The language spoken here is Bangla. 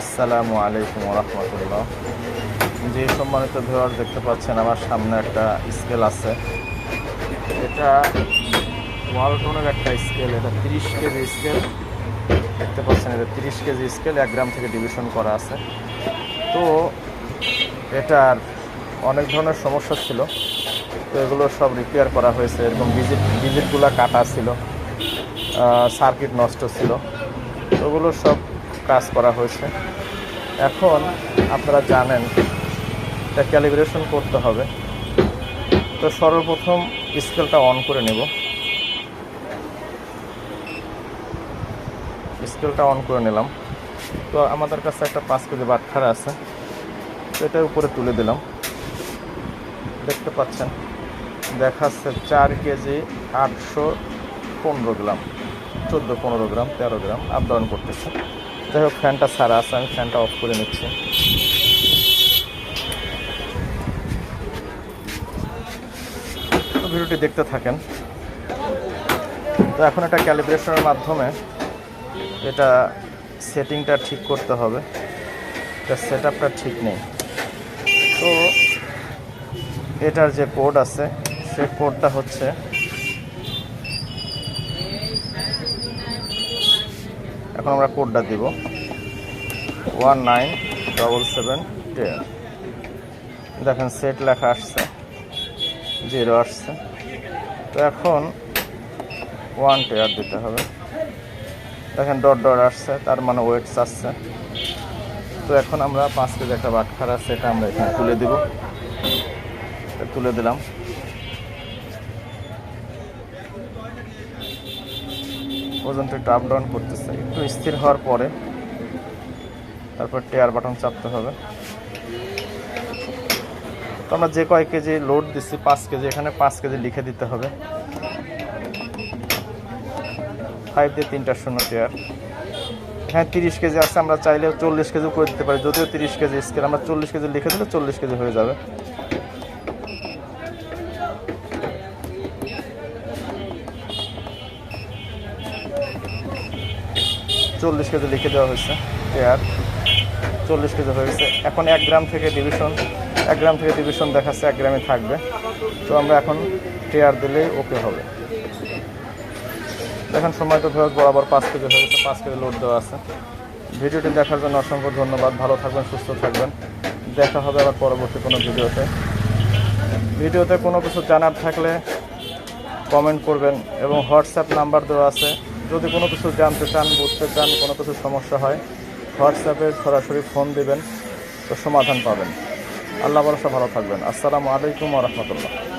আসসালামু আলাইকুম রহমতুল্লাহ। যে সম্মানিত ভিউয়ার দেখতে পাচ্ছেন, আমার সামনে একটা স্কেল আছে। এটা ওয়ালটনের একটা স্কেল এটা তিরিশ কেজি স্কেল দেখতে পাচ্ছেন, এটা তিরিশ কেজি স্কেল এক গ্রাম থেকে ডিভিশন করা আছে। তো এটার অনেক ধরনের সমস্যা ছিল। তো এগুলো সব রিপেয়ার করা হয়েছে। এরকম ডিজিট ডিজিটগুলো কাটা ছিল। সার্কিট নষ্ট ছিল। ওগুলো সব কাজ করা হয়েছে। এখন আপনারা জানেন এটা ক্যালিব্রেশন করতে হবে। তো সর্বপ্রথম স্কেলটা অন করে নেব। স্কেলটা অন করে নিলাম। তো আমাদের কাছে একটা পাঁচ কেজি বাটখারা আছে। তো এটা উপরে তুলে দিলাম। দেখতে পাচ্ছেন, দেখাচ্ছে চার কেজি আটশো পনেরো গ্রাম, চোদ্দ পনেরো গ্রাম, তেরো গ্রাম আপ ডাউন করতেছে। যাই হোক, ফ্যানটা সারা আছে, আমি ফ্যানটা অফ করে নিচ্ছি। ভিডিওটি দেখতে থাকেন। তো এখন এটা ক্যালিব্রেশনের মাধ্যমে এটা সেটিংটা ঠিক করতে হবে। এটা সেট ঠিক নেই। তো এটার যে কোড আছে, সে কোডটা হচ্ছে এখন আমরা কোডটা দিব। One nine double seven ten দেখেন সেট লেখা আসছে জিরো আসছে। তো এখন ওয়ান টেয়ার দিতে হবে। দেখেন ডট ডট আসছে, তার মানে ওয়েটস আসছে তো এখন আমরা পাঁচ কেজি একটা বাটখারা সেটা আমরা এখানে তুলে দিব। তুলে দিলাম। ওজনটা একটু আপ ডাউন করতেছে। একটু স্থির হওয়ার পরে তারপর টেয়ার বাটন চাপতে হবে। তো আমরা যে কয় কেজি লোড দিচ্ছি পাঁচ কেজি এখানে পাঁচ কেজি লিখে দিতে হবে। ফাইভ দিয়ে তিনটা শূন্য টেয়ার এখানে তিরিশ কেজি আছে, আমরা চাইলে চল্লিশ কেজি করে দিতে পারি। যদিও তিরিশ কেজি স্কেল আমরা চল্লিশ কেজি লিখে দিলে চল্লিশ কেজি হয়ে যাবে। চল্লিশ কেজি লিখে দেওয়া হয়েছে টেয়ার চল্লিশ কেজি হয়ে গেছে। এখন এক গ্রাম থেকে ডিভিশন এক গ্রাম থেকে ডিভিশন দেখাচ্ছে, এক গ্রামে থাকবে। তো আমরা এখন টেয়ার দিলেই ওকে হবে। দেখেন, সময় তো ধরো বরাবর পাঁচ কেজি হয়ে গেছে, পাঁচ কেজি লোড দেওয়া আছে। ভিডিওটি দেখার জন্য অসংখ্য ধন্যবাদ। ভালো থাকবেন, সুস্থ থাকবেন। দেখা হবে আবার পরবর্তী কোনো ভিডিওতে। ভিডিওতে কোনো কিছু জানার থাকলে কমেন্ট করবেন এবং হোয়াটসঅ্যাপ নাম্বার দেওয়া আছে। যদি কোনো কিছু জানতে চান, বুঝতে চান, কোনো কিছু সমস্যা হয় হোয়াটসঅ্যাপে সরাসরি ফোন দিবেন, তো সমাধান পাবেন। আল্লাহ ভরসা, ভালো থাকবেন। আসসালামু আলাইকুম রহমতুল্লাহ।